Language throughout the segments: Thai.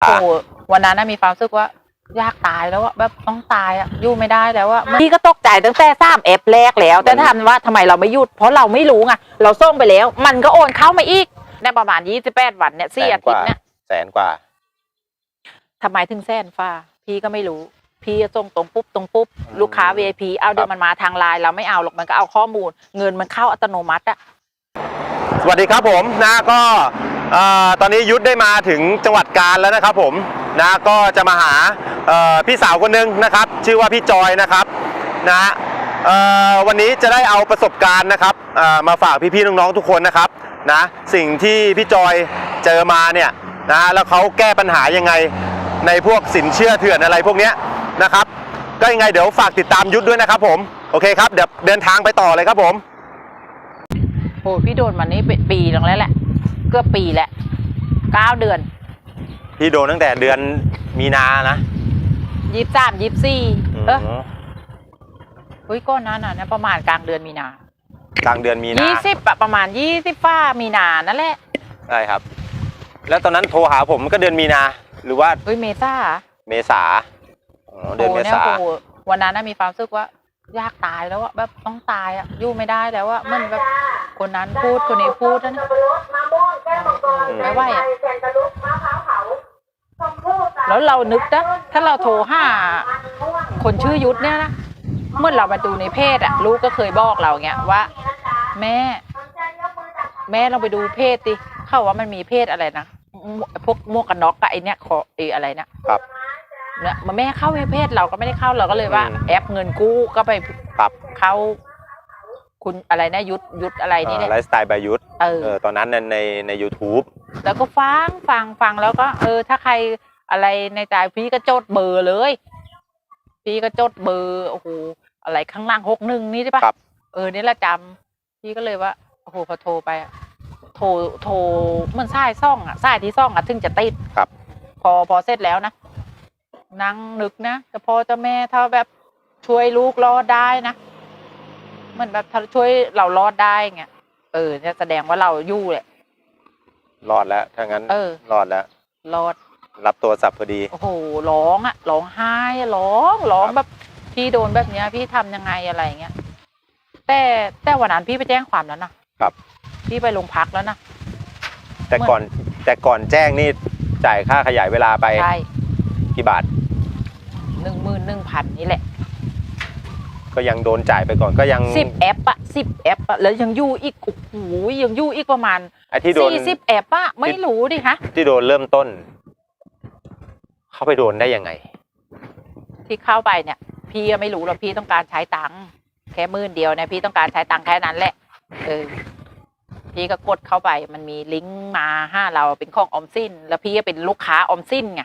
โอ้โหวันนั้นน่ะมีความรู้สึกว่า ยากตายแล้วอะแบบต้องตายอะอยู่ไม่ได้แล้วอะพี่ก็ตกใจตั้งแต่สามเอฟแรกแล้ว แต่ถามว่าทำไมเราไม่หยุด เพราะเราไม่รู้ไงเราส่งไปแล้ว มันก็โอนเข้ามาอีกได้ประมาณยี่สิบแปดวันเนี่ยสี่อาทิตย์เนี่ยแสนกว่าทำไมถึงแสนฟ้า พี่ก็ไม่รู้ พี่จะส่งตรงปุ๊บตรงปุ๊บอืมลูกค้า VIP เอาเดี๋ยครัวบมันมาทางไลน์เราไม่เอาหรอกมันก็เอาข้อมูล เงินมันเข้าอัตโนมัติอะ สวัสดีครับผมนะก็เอ่อ ตอนนี้ยุทธได้มาถึงจังหวัดกาญแล้วนะครับผมนะก็จะมาหาพี่สาวคนหนึงนะครับ ชื่อว่าพี่จอยนะครับนะวันนี้จะได้เอาประสบการณ์นะครับมาฝากพี่ๆน้องๆทุกคนนะครับนะสิ่งที่พี่จอยเจอมาเนี่ยนะแล้วเขาแก้ปัญหายังไงในพวกสินเชื่อเถื่อนอะไรพวกนี้นะครับ ก็ยังไงเดี๋ยวฝากติดตามยุทธด้วยนะครับผมโอเคครับเดี๋ยวเดินทางไปต่อเลยครับผมโอ้พี่โดนมันนี่ปีหนึงแล้วแหละ เกือบปีแหละเก้าเดือนพี่โดนตั้งแต่เดือนมีนานะยี่สิบสามยี่สิบสี่เอออืมเฮ้ยก้อนนั้นน่ะนะประมาณกลางเดือนมีนากลางเดือนมีนายี่สิบอะประมาณยี่สิบฟ้ามีนานั่นแหละใช่ครับ แล้วตอนนั้นโทรหาผมก็เดือนมีนา หรือว่าเฮ้ยเมซ่าเมษาอ๋อเดือนเมโอ้เนี่ยษาโอ้โหวันนั้นน่ะมีความรู้สึกว่า ยากตายแล้วอะแบบต้องตายอะอยู่ไม่ได้แล้วอะมันแบบคนนั้นพูดคนนี้พูดนะไม่ไหวอะ แล้วเรานึกนะถ้าเราโทรหาคนชื่อยุทธเนี่ยนะเมื่อเรามาดูในเพจอะลูกก็เคยบอกเราเงี้ยว่า แม่ แม่ลองไปดูเพจดิเขาว่ามันมีเพจอะไรนะมพวกหมวกกันน็อกกับไอเนี้ยคอไออะไรนะครับ เนี่ยมันแม่เข้าเพจเราก็ไม่ได้เข้าเราก็เลยว่า อืม แอปเงินกู้ก็ไปครับเข้า คุณอะไรนะยุทธยุทธอะไรนี่แหละไลฟ์สไตล์บายุทธเออ เออตอนนั้นในในใน YouTube แล้วก็ฟังฟังฟังแล้วก็ เออ ถ้าใครอะไรในใจพี่ก็จดเบอร์เลย พี่ก็จดเบอร์โอ้โหอะไรข้างล่างหกหนึ่งนี่ใช่ปะครับ เออนี่แหละจำพี่ก็เลยว่าโอ้โหพอโทรไปอะโทรโทรเหมันสายซ่องอะสายที่ซ่องอะถึงจะติดครับ พอพอเสร็จแล้วนะ นั่งนึกนะแต่พอเจ้าแม่ถ้าแบบช่วยลูกรอดได้นะเหมันแบบถ้าช่วยเรารอดได้เงี้ยเออเนี่ยแสดงว่าเราอยู่แหละรอดแล้วถ้างั้นเออรอดแล้วรอด รับตัวสับพอดี โอ้โหร้องอะร้องไห้อะร้องร้องครับแบบพี่โดนแบบเนี้ย พี่ทำยังไงอะไรเงี้ยแต่แต่วันนั้นพี่ไปแจ้งความแล้วนะครับ พี่ไปโรงพักแล้วนะแต่ก่อนแต่ก่อนแจ้งนี่จ่ายค่าขยายเวลาไปใช่ กี่บาท หนึ่งหมื่นหนึ่งพันนี่แหละก็ยังโดนจ่ายไปก่อนก็ยังสิบแอปอะสิบแอปอะแล้วยังอยู่อีกโอ้โหยังอยู่อีกประมาณไอ้ที่โดนสี่สิบแอปอะไม่รู้ดิฮะที่โดนเริ่มต้น เขาไปโดนได้ยังไง ที่เข้าไปเนี่ย พี่ก็ไม่รู้หรอกพี่ต้องการใช้ตังค์แค่หมื่นเดียวเนี่ยพี่ต้องการใช้ตังค์แค่นั้นแหละเออพี่ก็กดเข้าไปมันมีลิงก์มาห้าเราเป็นของออมสินแล้วพี่ก็เป็นลูกค้าออมสินไง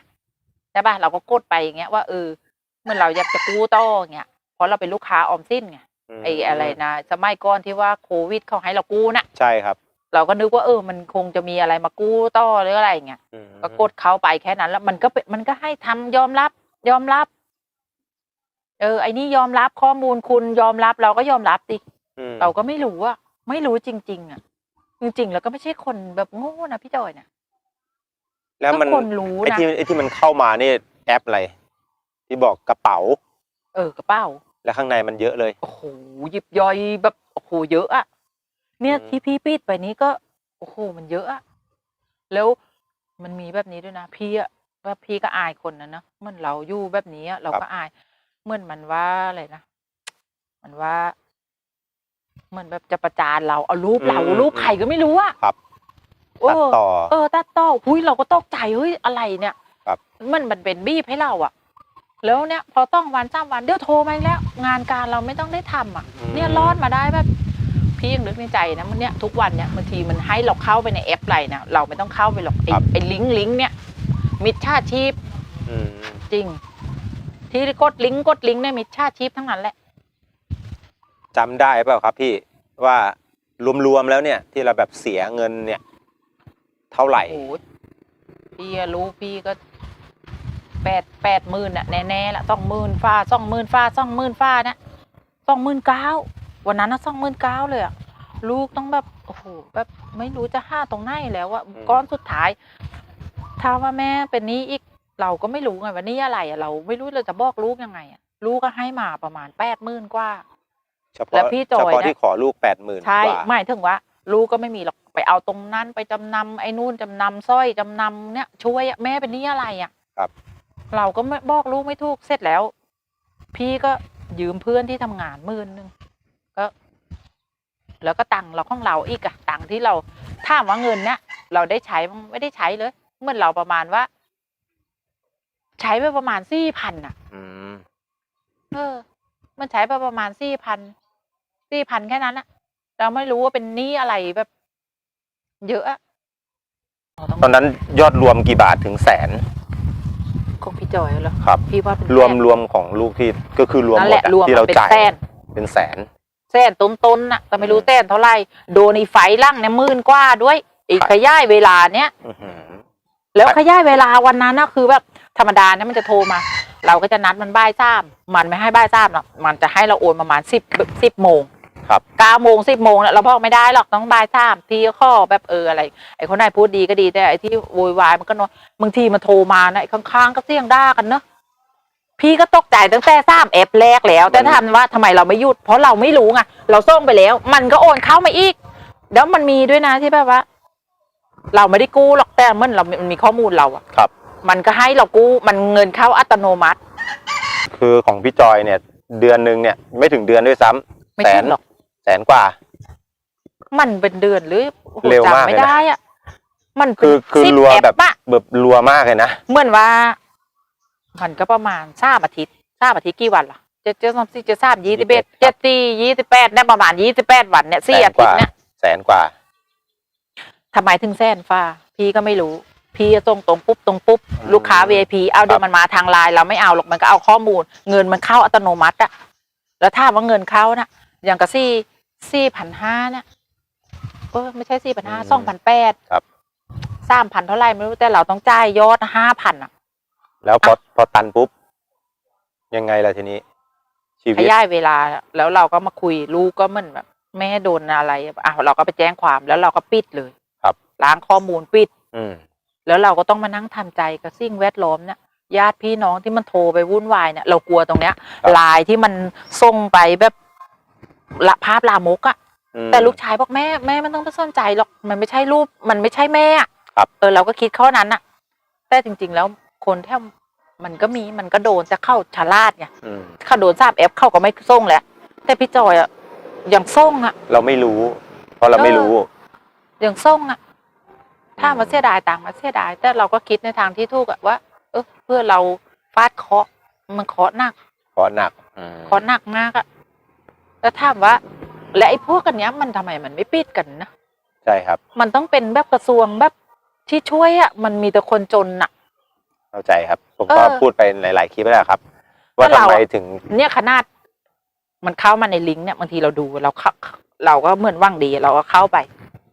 ใช่ป่ะเราก็กดไปอย่างเงี้ยว่าเออเมื่อเราอยากจะกู้ต่ออย่างเงี้ยเพราะเราเป็นลูกค้าออมสินไงไอ้อะไรนะสมัยก่อนที่ว่าโควิดเขาให้เรากู้นะใช่ครับ เราก็นึกว่าเออ มันคงจะมีอะไรมากู้ต่อหรืออะไรอย่างเงี้ยอืมก็กดเข้าไปแค่นั้น แล้วมันก็เป็นมันก็ให้ทำยอมรับ ยอมรับ เออ ไอ้นี่ยอมรับข้อมูลคุณยอมรับเราก็ยอมรับดิอืมเราก็ไม่รู้อะไม่รู้จริง ๆอะจริง ๆ แล้วก็ไม่ใช่คนแบบโง่นะพี่จอยเนี่ย แล้วมันก็คนรู้ไอ้นะที่ไอ้ที่มันเข้ามานี่แอปอะไรที่บอกกระเป๋าเออกระเป๋า แล้วข้างในมันเยอะเลย โอ้โหยิบย่อยแบบโอ้โหเยอะอะเนี่ยอืม ที่พี่ปิดไปนี้ก็โอ้โหมันเยอะอะแล้วมันมีแบบนี้ด้วยนะพี่อะว่าพี่ก็อายคนนะเนอะเหมื่อนเราอยู่แบบนี้อะเราก็อายเหมื่อนมันว่าอะไรนะมันว่าเหมือนแบบจะประจานเราเอารูปเราอืมรูปใครก็ไม่รู้อะครับโอ้ ตัดต่อ เออตัดต่อหุยเราก็ตกใจเฮ้ยอะไรเนี่ยครับมันมันเป็นบีบให้เราอะแล้วเนี่ยพอต้องวันสามวันเดี๋ยวโทรมาอีกแล้ว งานการเราไม่ต้องได้ทำอะอืมเนี่ยรอดมาได้แบบพี่ยังนึกในใจนะมันเนี่ยทุกวันเนี่ยบางทีมันให้เราเข้าไปในแอปอะไรนะเราไม่ต้องเข้าไปหรอกไอ้ครับไอ้ลิงก์ลิงก์เนี่ย มิจฉาชีพอืมจริง ที่กดลิงก์กดลิงก์เนี่ยมิจฉาชีพทั้งนั้นแหละจำได้เปล่าครับพี่ว่ารวมๆแล้วเนี่ยที่เราแบบเสียเงินเนี่ย เท่าไหร่ โอ้โหพี่อะรู้พี่ก็แปดแปดหมื่นอะแน่ๆละสองหมื่นฟ้าสองหมื่นฟ้าสองหมื่นฟ้านะสองหมื่นเก้าวันนั้นนะสองหมื่นเก้าเลยอะลูกต้องแบบโอ้โหแบบไม่รู้จะห้าตรงไหนแล้วอะอืมก้อนสุดท้าย ถ้ามว่าแม่เป็นหนี้อีกเราก็ไม่รู้ไงว่าหนี่อะไรอะเรา ไม่รู้เราจะบอกลูกยังไงอะลูกก็ให้มาประมาณแปดหมื่นกว่า เฉแล้พาะวพี่จอยเฉพาะนะ ที่ขอลูกแปดหมื่นใช่กว่า หมายถึงว่า ลูกก็ไม่มีหรอก ไปเอาตรงนั้นไปจำนำไอ้นู่นจำนำสร้อยจำนำเนี่ยช่วยอะแม่เป็นหนี้อะไรอะครับ เราก็ไม่บอกลูกไม่ถูกเสร็จแล้ว พี่ก็ยืมเพื่อนที่ทำงานหมื่นหนึ่งก็ แล้วก็ตังค์เราของเราอีกอะตังค์ที่เราถามว่าเงินเนี่ยเราได้ใช้มั้งไม่ได้ใช้เลยเหมื่อนเราประมาณว่า ใช้ไปประมาณสี่พันอะอืมเออ มันใช้ไปประมาณสี่พันสี่พันแค่นั้นอะเราไม่รู้ว่าเป็นหนี้อะไรแบบ เยอะอะเราต้องตอนนั้นยอดรวมกี่บาทถึงแสนคงพี่จอยเหรอครับ พี่ว่าเป็นรวมแสน รวมของลูกที่ก็คือรวมนั่นหมแหดละอะรวมที่เราเป็นจ่ายแสน เป็นแสน แสนต้นๆน่ะแต่ไม่รู้แสนเท่าไหร่โดนอีไฟล่างเนี่ยหมื่นกว่าด้วยอีกครับ ขยายเวลาเนี้ยอื้อหือ แล้วครับ ขยายเวลาวันนั้นนะคือแบบธรรมดาเนี่ยมันจะโทรมา เราก็จะนัดมันบ่ายสามมันไม่ให้บ่ายสามหรอกมันจะให้เราโอนประมาณสิบสิบโมง ครับเก้าโมงสิบโมงเนี่ยเราบอกไม่ได้หรอกต้องบ่ายสามพี่ก็ข้อแบบเอออะไร ไอ้คนไหนพูดดีก็ดีแต่ไอ้ที่โวยวายมันก็น้อยบางทีมันโทรมานะไอ้ข้างๆก็เสียงด่ากันเนอะพี่ก็ตกใจตั้งแต่สามแอปแรกแล้ว แต่ถามว่าทำไมเราไม่หยุด เพราะเราไม่รู้ไงเราส่งไปแล้ว มันก็โอนเข้ามาอีก แล้วมันมีด้วยนะที่แบบว่า เราไม่ได้กู้หรอกแต่มันเรามันมีข้อมูลเราอะครับ มันก็ให้เรากู้มันเงินเข้าอัตโนมัติ คือของพี่จอยเนี่ย เดือนหนึ่งเนี่ย ไม่ถึงเดือนด้วยซ้ำไม่แสใช่นหรอก แสนกว่า มันเป็นเดือนหรือโอ้โหเร็วมากจำไม่เลยนะได้อะมันเป็คืนอคือสิรัวอปแบบอะ แบบรัวมากเลยนะ เหมือนว่า มันก็ประมาณสามอาทิตย์สามอาทิตย์กี่วันล่ะเจ็ดเจ็ดสามสี่เจ็ดสามยี่สิบเอ็ด21เจ็ดสี่ยี่สิบแปดได้ประมาณยี่สิบแปดวันเนี่ยสี่แสนอากทิตว่าย์เนี่ยแสนกว่า ทำไมถึงแสนฟ้า พี่ก็ไม่รู้ พี่จะส่งตรงปุ๊บตรงปุ๊บ อืมลูกค้า VIP เอาเดี๋ยวมันมาทางไลน์เราไม่เอาหรอกมันก็เอาข้อมูล เงินมันเข้าอัตโนมัติอะแล้วถ้ามว่าเงินเข้านะอย่างกับสี่ สี่พันห้าเนี่ยเออไม่ใช่สี่พันห้าสองพันแปดครับสามพันเท่าไหร่ไม่รู้แต่เราต้องจ่ายยอดห้าพันอะแล้วพอพอตันปุ๊บ ยังไงล่ะทีนี้ ชีขวิตยายเวลา แล้วเราก็มาคุยลูกก็เหมือนแบบแม่โดนอะไรอะเราก็ไปแจ้งความแล้วเราก็ปิดเลย ครับล้างข้อมูลปิด อืมแล้วเราก็ต้องมานั่งทำใจกับสิ่งแวดล้อมเนี่ยญาติพี่น้องที่มันโทรไปวุ่นวายเนี่ยเรากลัวตรงเนี้ยครับไลายที่มันส่งไปแบบ ละภาพลามกอะอืมแต่ลูกชายบอกแม่แม่ไม่ต้องไปสนใจหรอกมันไม่ใช่รูปมันไม่ใช่แม่อะครับเออเราก็คิดข้อนั้นอะแต่จริง ๆ แล้วคนแทบมันก็มีมันก็โดนจะเข้าฉลาดไงอืมเขาโดนทราบแอปเข้าก็ไม่ส่งแหละแต่พี่จอยอะยังส่งอะเราไม่รู้ เพราะเราไม่รู้ยังส่งอะถ้ามาเสียดายต่างค์มาเสียดาย แต่เราก็คิดในทางที่ถูกอะว่า เออเพื่อเราฟาดเคราะห์มันเคราะห์หนักเพราะหนักอืมเคราะห์หนักมากอะ แล้วถามว่า และไอ้พวกกันเนี้ยมันทำไมมันไม่ปิดกันนะใช่ครับ มันต้องเป็นแบบกระทรวงแบบที่ช่วยอะมันมีแต่คนจนอะเข้าใจครับ ผมเอก็อพูดไปหลาย ๆ คลิปแล้วครับ ว่าแล้วทำเราไมอะถึง เนี่ยขนาด มันเข้ามาในลิงก์เนี่ยบางทีเราดูเราเข้าเราก็เหมือนว่างดี เราก็เข้าไป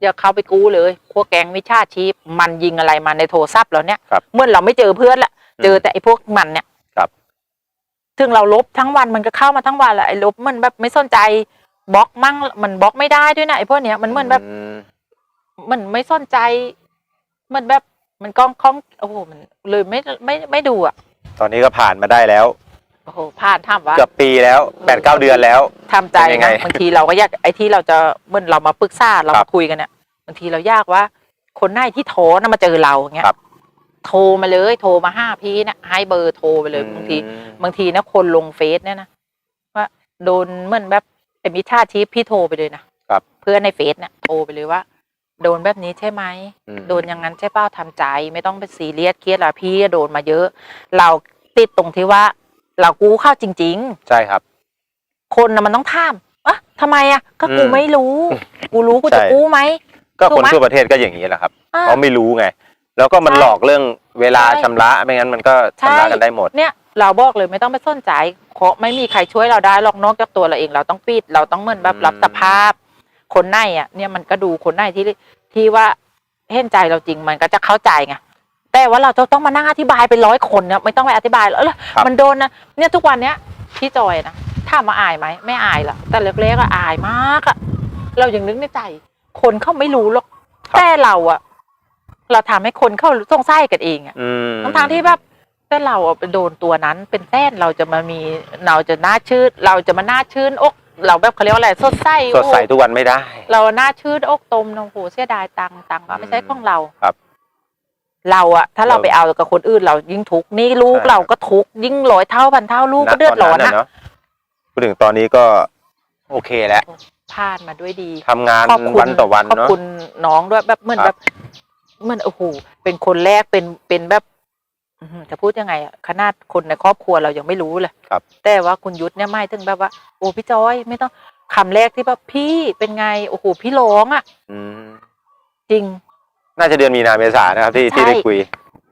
อย่าเข้าไปกู้เลยพวกแก๊งวิชาชีพ มันยิงอะไรมาในโทรศัพท์เราเนี่ยครับเมื่อเราไม่เจอเพื่อนละเจอแต่ไอ้พวกมันเนี่ยครับ ถึงเราลบทั้งวันมันก็เข้ามาทั้งวันแหละไอ้ลบมันแบบไม่สนใจบล็อกมั่งมันบล็อกไม่ได้ด้วยนะไอ้พวกเนี้ยมันเหมือนแบบอืมมันไม่สนใจเหมันแบบมันกล้องคล้องโอ้โหมันเลยไม่ไม่ไม่ดูอะ ตอนนี้ก็ผ่านมาได้แล้วโอ้โหพลาดถามว่าเกือบปีแล้วแปดเก้าเดือนแล้วทำใจเป็นยังไงนะบางทีเราก็อยากไอ้ที่เราจะเหมื่อนเรามาปรึกษาเราครัมาบคุยกันเนี่ยบางทีเรายากว่า คนไหนที่โทรนะมาเจอเราอย่างเงี้ยครับ โทรมาเลย โทรมาห้าพี่เนี่ยให้เบอร์โทรไปเลยบางทีอืมบางทีนะคนลงเฟซเนี่ยนะว่าโดนเหมือนแบบไอ้มิจฉาชีพพี่โทรไปเลยนะครับเพื่อนในเฟซเนี่ยโทรไปเลยว่า โดนแบบนี้ใช่ไหมอืมโดนอย่างนั้นใช่เป้าทำใจ ไม่ต้องไปซีเรียสเครียดละพี่โดนมาเยอะ เราติดตรงที่ว่า เรากู้เข้าจริงใช่ครับๆคนนะมันต้องถามอะทำไมอะก็กูอืมไม่รู้ กูรู้กูจะใช่กู้ไหมก็ถูคกนไหมทั่วประเทศก็อย่างนี้แหละครับอะเขาไม่รู้ไง แล้วก็มันใช่หลอกเรื่องเวลาใช่ ชำระไม่งั้นมันก็ใช่ชำระกันได้หมด เนี่ยเราบอกเลยไม่ต้องไปสนใจเพราะไม่มีใครช่วยเราได้หรอกนอกจากตัวเราเอง เราต้องปิดเราต้องเหมือนแบบอืม รับสภาพ คนในอะ เนี่ยมันก็ดูคนในที่ที่ว่าเห็นใจเราจริงมันก็จะเข้าใจไงแต่ว่าเราจะต้องมานั่งอธิบายเป็นร้อยคนเนี่ยไม่ต้องไปอธิบายแล้วครับมันโดนนะเนี่ยทุกวันเนี้ยพี่จอยนะถามว่าอายไหมไม่อายหรอกแต่เล็กๆก็อายมากอะเรายังนึกในใจ คนเขาไม่รู้หรอกแต่เราอะ เราทำให้คนเข้าสงสัยกันเองอะอืมทั้งทางๆที่แบบถ้าเราอะไปโดนตัวนั้นเป็นแฟนเราจะมามีเราจะน่าชื่นเราจะมาน่าชื่นอกเราแบบเขาเรียกว่าอะไรสดใสสดใสโอ้ทุกวันไม่ได้ เราน่าชื่นอกตมนะโอ้โหเสียดายตังค์ตังค์ก็ไม่ใช่ของเราครับ เราอะถ้าเราเราไปเอากับคนอื่น เรายิ่งทุกข์นี่ลูกใช่เราก็ทุกข์ยิ่งร้อยเท่าพันเท่าลูกก็เดือดร้อนณตนะเาพูดถึงตอนนี้ก็ โอเคแล้วผ่านมาด้วยดีทำงานขอบคุณวันต่อวันขอบเนาะคุณน้องด้วยแบบเหมือนคแบรับบเห มือนโอ้โหเป็นคนแรกเป็นเป็นแบบอื้อหือจะพูดยังไงอะขนาดคนในครอบครัวเรายังไม่รู้เลยครับ แต่ว่าคุณยุทธเนี่ยไม่ถึงแบบว่า โอ้พี่จอยไม่ต้องคำแรกที่แบบพี่เป็นไงโอ้โหพี่ร้องอะอืมจริง น่าจะเดือนมีนาเมษานะครับที่ใช่ที่ได้คุย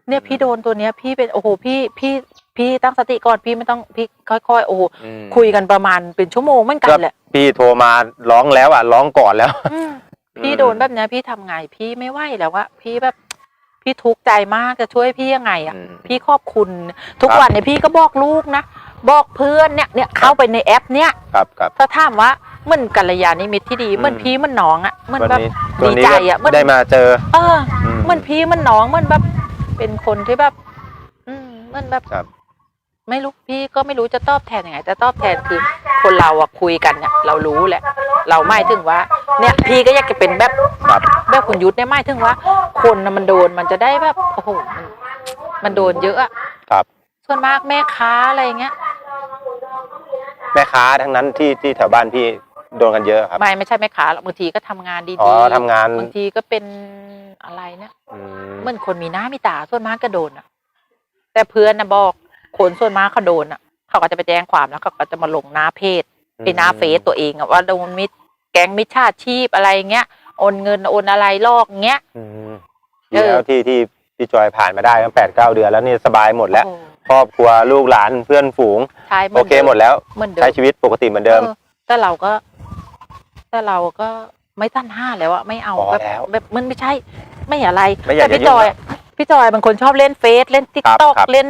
เนี่ยพี่โดนตัวเนี้ย พี่เป็นโอ้โหพี่พี่พี่ตั้งสติก่อนพี่ไม่ต้องพี่ค่อย ๆ โอ้โหอืมคุยกันประมาณเป็นชั่วโมงเหมือนกันแหละพี่โทรมาร้องแล้วอะร้องก่อนแล้วอืม พี่โดนแบบเนี้ยพี่ทำไงพี่ไม่ไหวแล้วว่าพี่แบบพี่ทุกข์ใจมากจะช่วยพี่ยังไงอะอืม พี่ขอบคุณ ทุกครับวันเนี่ยพี่ก็บอกลูกนะบอกเพื่อนเนี่ยเนี่ยเข้าไปในแอปเนี่ยครับครับ ถ้าถามว่าเหมันกัลยาณมิตรที่ดีเหมันอืมพี่เหมันน้องอะเหมันวันแบบนี้ดีวันนี้ใจก็อะมันได้มาเจอเออ อืมเหมันพี่เหมันน้องเหมันแบบ เป็นคนที่แบบ อืมเหมันแบบครับ ไม่รู้พี่ก็ไม่รู้จะตอบแทนยังไงจะตอบแทนคือคนเราอะคุยกันเนี่ยเรารู้แหละ เราไม่ถึงว่า เนี่ยพี่ก็อยากจะเป็นแบบครับแบบคุณยุทธเนี่ยไม่ถึงว่า คนน่ะมันโดนมันจะได้แบบโอ้โหมันมันโดนเยอะอะครับ ส่วนมากแม่ค้าอะไรอย่างเงี้ยแม่ค้าทั้งนั้นที่ที่แถวบ้านพี่โดนกันเยอะครับ ไม่ไม่ใช่แม่ค้าหรอกบางทีก็ทำงานดีอ๋อทำงาน บางทีก็เป็นอะไรเนี่ยอืมเหมือนคนมีหน้ามีตาส่วนมากก็โดนอะแต่เพื่อนนะบอก คนส่วนมากเขาโดนอะเขาก็จะไปแจ้งความแล้วเขาก็จะมาลงหน้าเพจไอ้หน้าเฟซตัวเองอะว่าโดนมิดแก๊งมิจฉาชีพอะไรเงี้ยโอนเงินโอนอะไรลอกเงี้ยอืมเออแล้วที่ที่พี่จอยผ่านมาได้ตั้งแปดเก้าเดือนแล้วนี่สบายหมดแล้วโอ้ครอบครัวลูกหลานเพื่อนฝูงใช่โอเคหมดแล้วเหมือนเดิใช้มชีวิตปกติเหมือนเดิมออแต่เราก็ แต่เราก็ไม่ตั้นห้าแล้วอะไม่เอาพอแบบแล้วแบบมันไม่ใช่ ไม่อะไรไม่อยากแต่พี่จะยุ่งจอยอะพี่จอยเป็นคนชอบเล่นเฟซเล่นติ๊กครับต็อกครับเล่น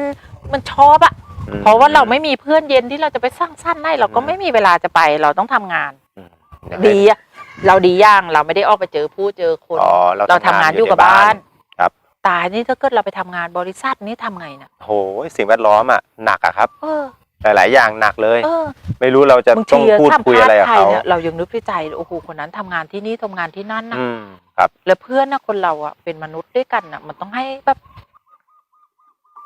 มันชอบอะอืมเพราะว่าเราไม่มีเพื่อนเย็นที่เราจะไปสร้างสั้นได้เราก็อืมไม่มีเวลาจะไป เราต้องทำงานอืมดีอะเราดีย่างเราไม่ได้ออกไปเจอผู้เจอคน อ๋อเราทำงานอยู่กับใน บ้านครับ ตายนี่ถ้าเกิดเราไปทำงานบริษัทนี่ทำไงน่ะ โหสิ่งแวดล้อมอะหนักอะครับ เออ หลาย ๆ อย่างหนักเลย เออไม่รู้เราจะบางต้องทีอะพูดถ้าคุยอะไรกับใครเขาเนี่ยเรายังนึกในใจโอ้โหคนนั้นทำงานที่นี่ทำงานที่นั่นนะอืมครับ แล้วเพื่อนนะคนเราอะเป็นมนุษย์ด้วยกันอะมันต้องให้แบบ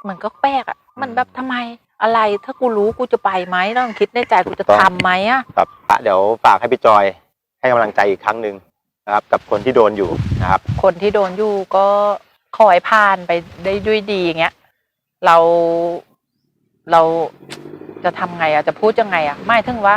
มันก็แปลกอะ มันแบบทำไมอะไรถ้ากูรู้กูจะไปไหมต้องคิดในใจกูจะต้องทำไหมอะครับอะเดี๋ยวฝากให้พี่จอยให้กำลังใจอีกครั้งหนึ่งนะครับกับคนที่โดนอยู่นะครับ คนที่โดนอยู่ก็ขอให้ผ่านไปได้ด้วยดีอย่างเงี้ย เราเราจะทำไงอะจะพูดยังไงอะไม่ถึงว่า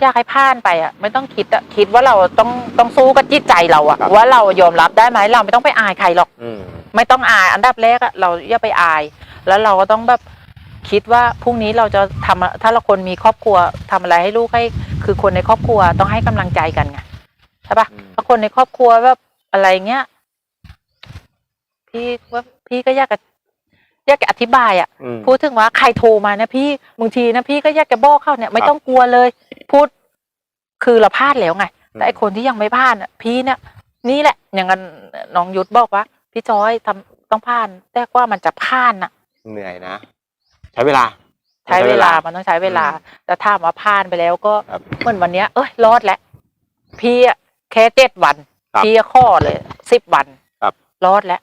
อยากให้ผ่านไปอะ ไม่ต้องคิดอะคิดว่าเราต้องต้องสู้กับจิตใจเราอะครับว่าเรายอมรับได้ไหมเราไม่ต้องไปอายใครหรอกอืมไม่ต้องอายอันดับแรกอะเราอย่าไปอาย แล้วเราก็ต้องแบบคิดว่าพรุ่งนี้เราจะทำอะถ้าเราคนมีครอบครัวทำอะไรให้ลูกให้ คือคนในครอบครัวต้องให้กำลังใจกันไงใช่ปะอืมถ้าคนในครอบครัวแบบอะไรเงี้ยพี่ว่าพี่ก็อยากจะอยากจะอธิบายอะอืมพูดถึงว่าใครโทรมานะพี่บางทีนะพี่ก็อยากจะบอกเขาเนี่ย ไม่ต้องกลัวเลย พูดคือเราพลาดแล้วไง แต่ไอคนที่ยังไม่พลาดอะ พี่เนี่ยนี่แหละ อย่างนั้นน้องยุทธบอกว่า พี่จอยทำต้องผ่านแต่ว่ามันจะผ่านน่ะ เหนื่อยนะ ใช้เวลา ใช้เวลามันต้องใช้เวลา แต่ถ้ามว่าผ่านไปแล้วก็ครับเหมือนวันเนี้ยเอ้ยรอดแล้วพี่อะแค่เจ็ดวันครับพี่ข้อเลยสิบวันครับรอดแล้ว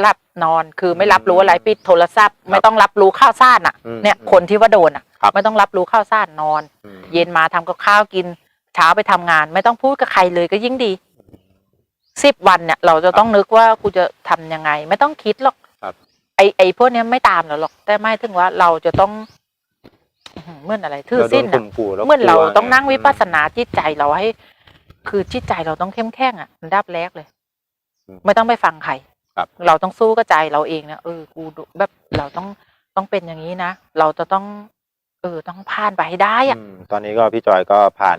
หลับนอนคือไม่รับรู้อะไรอืมปิดโทรศัพท์ ไม่ต้องรับรู้ข้าวสารน่ะอืมเนี่ยอืมคนที่ว่าโดนอะครับไม่ต้องรับรู้ข้าวสารนอนอืมเย็นมาทำกับข้าวกิน เช้าไปทำงาน ไม่ต้องพูดกับใครเลยก็ยิ่งดีสิบวันเนี่ย เราจะต้องนึกว่ากูจะทำยังไง ไม่ต้องคิดหรอกครับ ไอไอพวกเนี้ยไม่ตามเราหรอก แต่ไม่ถึงว่าเราจะต้องอื้อหือเหมื่อนอะไรทื่อเราโดสิ้นนอะข่มขู่แล้วเหมื่อนเรากลัวต้องนั่งวิปัสสอืมนาจิตใจเราให้ คือจิตใจเราต้องเข้มแข็งอะอันดับแรกเลยอืมไม่ต้องไปฟังใครครับเราต้องสู้กับใจเราเองนะเออกูดูแบบเราต้องต้องเป็นอย่างนี้นะเราจะต้อง เออต้องผ่านไปให้ได้อะอืมตอนนี้ก็พี่จอยก็ผ่าน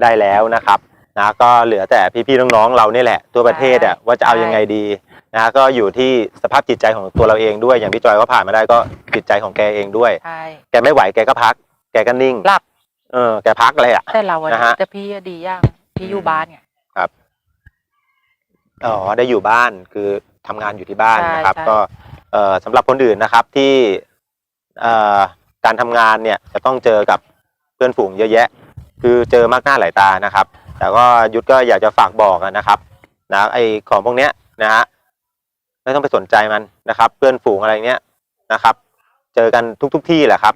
ได้แล้วนะครับนะก็เหลือแต่พี่ๆน้องๆเรานี่แหละ ตัวประเทศอะใช่ว่าจะเอาใช่ยังไงดี นะก็อยู่ที่สภาพจิตใจของตัวเราเองด้วย อย่างพี่จอยก็ผ่านมาได้ก็จิตใจของแกเองด้วย ใช่แกไม่ไหวแกก็พัก แกก็นิ่งหลับเออแกพักเลยอะ แต่เราอะนะฮะ แต่พี่อะดีอย่างพี่อยู่อืมบ้านไง อ๋อได้อยู่บ้านคือทำงานอยู่ที่บ้านใช่นะครับใช่ ก็เอ่อสำหรับคนอื่นนะครับที่เอ่อการทำงานเนี่ยจะต้องเจอกับเพื่อนฝูงเยอะแยะ คือเจอมากหน้าหลายตานะครับ แต่ก็ยุทธก็อยากจะฝากบอกนะครับนะไอของพวกเนี้ยนะฮะ ไม่ต้องไปสนใจมันนะครับ เพื่อนฝูงอะไรเนี้ยนะครับ เจอกันทุกๆทที่แหละครับ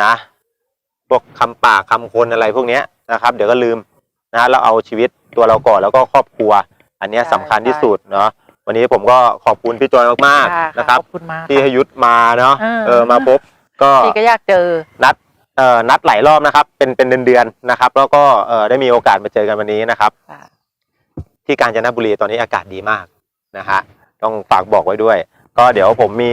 นะพวกคำปากคำคนอะไรพวกเนี้ยนะครับ เดี๋ยวก็ลืมนะเราเอาชีวิตตัวเราก่อนแล้วก็ครอบครัว อันเนี้ยใช่สำคัญที่ใช่สุดเนาะวันนี้ผมก็ขอบคุณพี่จอยมากค่ะๆนะครับขอบคุณมากที่ให้ยุทธมาเนาะเออเออมาพบก็พี่ก็อยากเจอนัดเอ่อนัดหลายรอบนะครับ เป็นเป็นเดือนๆนะครับ แล้วก็เอ่อได้มีโอกาสมาเจอกันวันนี้นะครับค่ะที่กาญจนบุรีตอนนี้อากาศดีมากนะฮะ ต้องฝากบอกไว้ด้วย ก็เดี๋ยวผมมี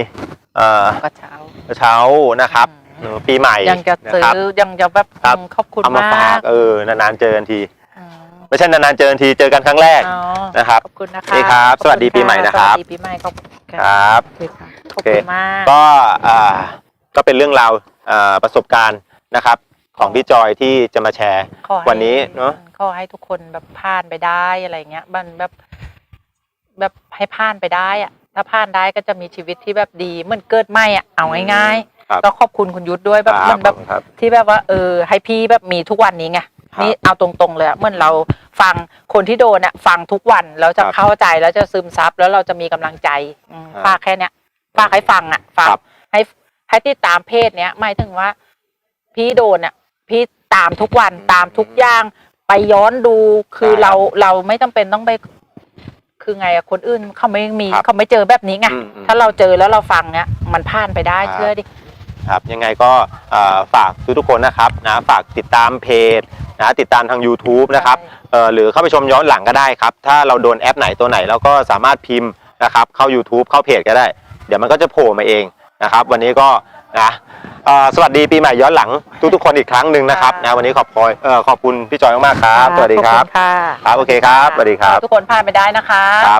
เอ่อก็เช้าเช้านะครับอืมเออปีใหม่ยังจะนะซื้อครับยังจะแบบครับอืมขอบคุณเอามามากฝากเออนานๆเจอกันทีอืมไม่ใช่นานๆเจอกันทีเจอกันครั้งแรกอ๋อนะครับขอบคุณนะคะนี่ครับขอณสวัสดีปีใหม่นะครับสวัสดีปีใหม่ขอบคุณคค่ะรับโอเคค่ะขอบโอเคคุณมากก็อ่าก็เป็นเรื่องราวอ่าประสบการณ์นะครับ ของพี่จอยที่จะมาแชร์ขอให้วันนี้เนอะขอให้ทุกคนแบบผ่านไปได้อะไรเงี้ยมันแบบ แบบให้ผ่านไปได้อะถ้าผ่านได้ก็จะมีชีวิตที่แบบดีเหมือนเกิดใหม่อะเอาง่ายครับๆก็ขอบคุณคุณยุทธด้วยแบบคมัรับนแบบ ครับ ที่แบบว่าเออให้พี่แบบมีทุกวันนี้ไงครับนี่เอาตรงๆเลยอะเหมื่อนเราฟังคนที่โดนอะฟังทุกวันแล้วจะครับเข้าใจแล้วจะซึมซับแล้วเราจะมีกำลังใจอืมครับฝากแค่เนี้ยฝากให้ฟังอะฟังครับ ให้ให้ติดตามเพจเนี้ยหมายถึงว่า พี่โดนอะพี่ตามทุกวันอืมตามทุกอย่างไปย้อนดูคือครับเราเราไม่จำเป็นต้องไป คือไงอะคนอื่นเขาไม่มีครับเขาไม่เจอแบบนี้ไงอืมอืมถ้าเราเจอแล้วเราฟังเนี้ยมันผ่านไปได้ครับ เชื่อดิ ครับยังไงก็เอ่อฝากทุกๆคนนะครับนะฝากติดตามเพจนะติดตามทาง YouTube นะครับเอ่อหรือเข้าไปชมย้อนหลังก็ได้ครับ ถ้าเราโดนแอปไหนตัวไหนเราก็สามารถพิมพ์นะครับเข้า YouTube เข้าเพจก็ได้ เดี๋ยวมันก็จะโผล่มาเองนะครับ วันนี้ก็นะ เอ่อสวัสดีปีใหม่ย้อนหลังทุกๆคนอีกครั้งหนึ่งนะครับนะวันนี้ขอบคอยเอ่อขอบคุณพี่จอยมากๆครับสวัสดีครับขอณค่ะครับโอเคครับสวัสดีครับ ทุกคนผ่านไปได้นะคะ ครับ